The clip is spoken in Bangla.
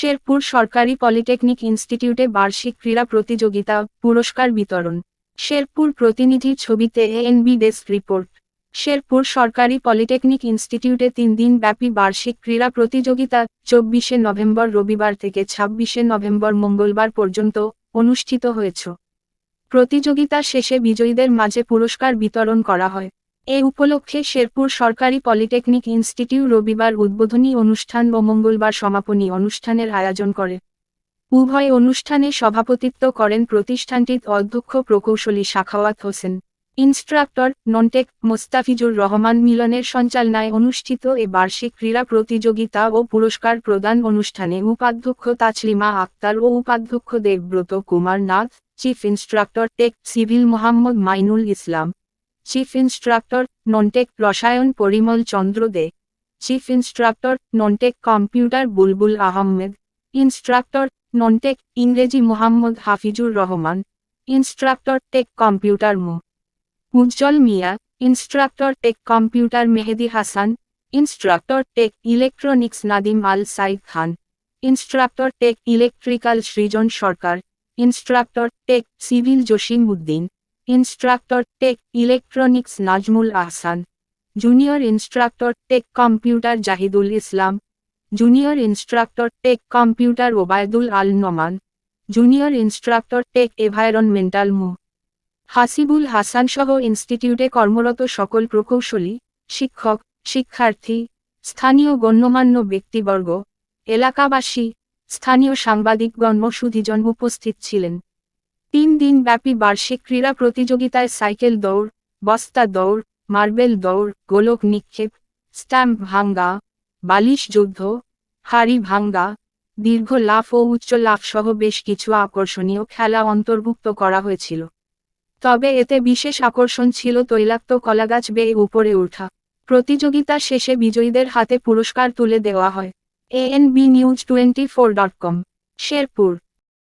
শেরপুর সরকারি পলিটেকনিক ইনস্টিটিউটে বার্ষিক ক্রীড়া প্রতিযোগিতা, পুরস্কার বিতরণ। শেরপুর প্রতিনিধির ছবিতে এএনবি ডেস্ক রিপোর্ট শেরপুর সরকারি পলিটেকনিক ইনস্টিটিউটে তিন দিন ব্যাপী বার্ষিক ক্রীড়া প্রতিযোগিতা, চব্বিশে নভেম্বর রবিবার থেকে ছাব্বিশে নভেম্বর মঙ্গলবার পর্যন্ত অনুষ্ঠিত হয়েছে। প্রতিযোগিতা শেষে বিজয়ীদের মাঝে পুরস্কার বিতরণ করা হয়। এ উপলক্ষে শেরপুর সরকারি পলিটেকনিক ইনস্টিটিউট রবিবার উদ্বোধনী অনুষ্ঠান ও মঙ্গলবার সমাপনী অনুষ্ঠানের আয়োজন করে। উভয় অনুষ্ঠানে সভাপতিত্ব করেন প্রতিষ্ঠানটির অধ্যক্ষ প্রকৌশলী Shakhawat Hossain. Instructor non tech Mostafizur Rahman মিলনের সঞ্চালনায় অনুষ্ঠিত এ বার্ষিক ক্রীড়া প্রতিযোগিতা ও পুরস্কার প্রদান অনুষ্ঠানে উপাধ্যক্ষ তাছলিমা আক্তার ও উপাধ্যক্ষ Debabrata Kumar Nath chief instructor tech civil Mohammad Mainul Islam. Chief instructor non tech রসায়ন Parimal Chandra De chief instructor non tech computer Bulbul Ahmed instructor non tech ইংরেজি Mohammad Hafizur Rahman instructor tech computer Md Ujjal Mia instructor tech computer Mehedi Hasan instructor tech electronics Nadim Al Saeed Khan instructor tech electrical Srijan Sarkar instructor tech civil Jasim Uddin instructor tech electronics Nazmul Ahsan, junior instructor tech computer Zahidul Islam, junior instructor tech computer Obaidul Al Noman, junior instructor take এভায়রনমেন্টাল মু। হাসিবুল হাসান সহ ইনস্টিটিউটে কর্মরত সকল প্রকৌশলী, শিক্ষক, শিক্ষার্থী, স্থানীয় গণ্যমান্য ব্যক্তিবর্গ, এলাকাবাসী, স্থানীয় সাংবাদিকগণ ও সুধীজন উপস্থিত ছিলেন। তিন দিন ব্যাপী বার্ষিক ক্রীড়া প্রতিযোগিতায় সাইকেল দৌড়, বস্তা দৌড়, মার্বেল দৌড়, গোলক নিক্ষেপ, স্ট্যাম্প ভাঙ্গা, বালিশ যুদ্ধ, হাড়ি ভাঙ্গা, দীর্ঘ লাফ ও উচ্চ লাফ সহ বেশ কিছু আকর্ষণীয় খেলা অন্তর্ভুক্ত করা হয়েছিল। তবে এতে বিশেষ আকর্ষণ ছিল তৈলাক্ত কলাগাছ বেয়ে উপরে ওঠা। প্রতিযোগিতা শেষে বিজয়ীদের হাতে পুরস্কার তুলে দেওয়া হয়। ANB news twenty four dot com, Sherpur.